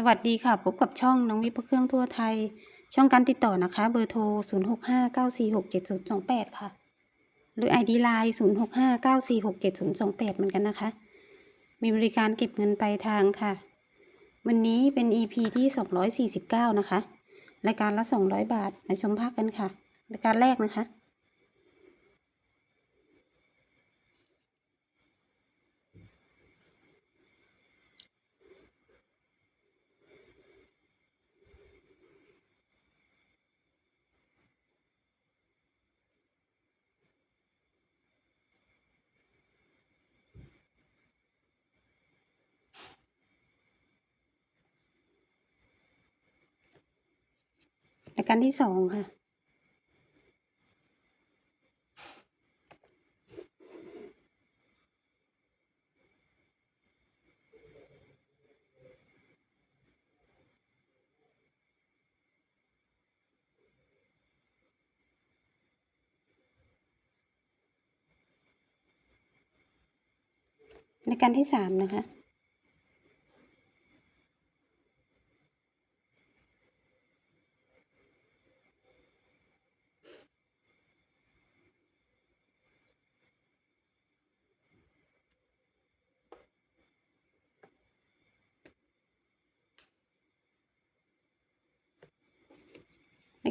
สวัสดีค่ะ พบกับช่องน้องวิพเครื่องทั่วไทย ช่องการติดต่อนะคะ เบอร์โทร 0659467028 ค่ะ หรือ ID Line 0659467028 เหมือนกันนะคะ มีบริการเก็บเงินปลายทางค่ะ วันนี้เป็น EP ที่ 249 นะคะ รายการละ 200 บาทมาชมภาคกันค่ะ รายการแรกนะคะ การที่สองค่ะรายการที่สามนะคะ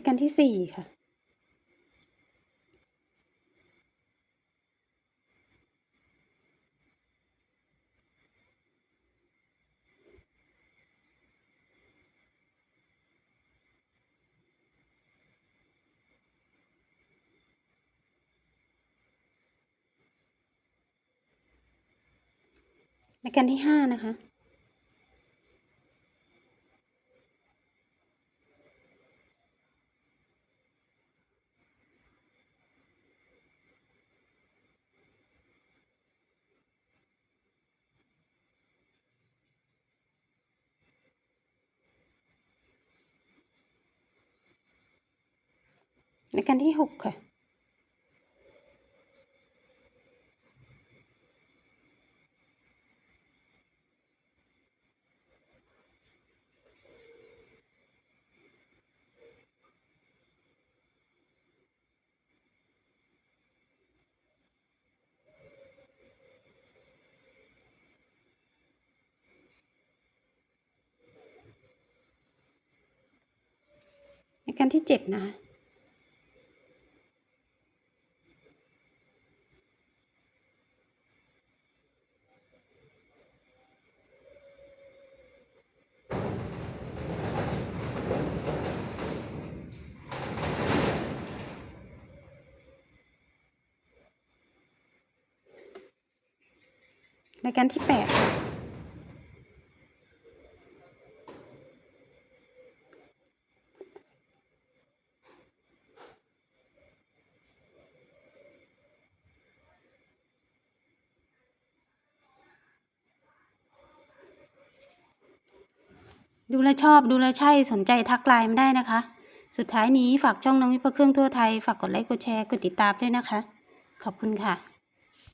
การที่สี่ค่ะ รายการที่ห้านะคะ รายการที่หกค่ะรายการที่เจ็ดนะคะ รายการที่แปดดูแลชอบดูแลใช่สนใจทักไลน์มาได้นะคะ สุดท้ายนี้ฝากช่องน้องวิพเครื่องทั่วไทย ฝากกดไลค์กดแชร์กดติดตามด้วยนะคะ ขอบคุณค่ะ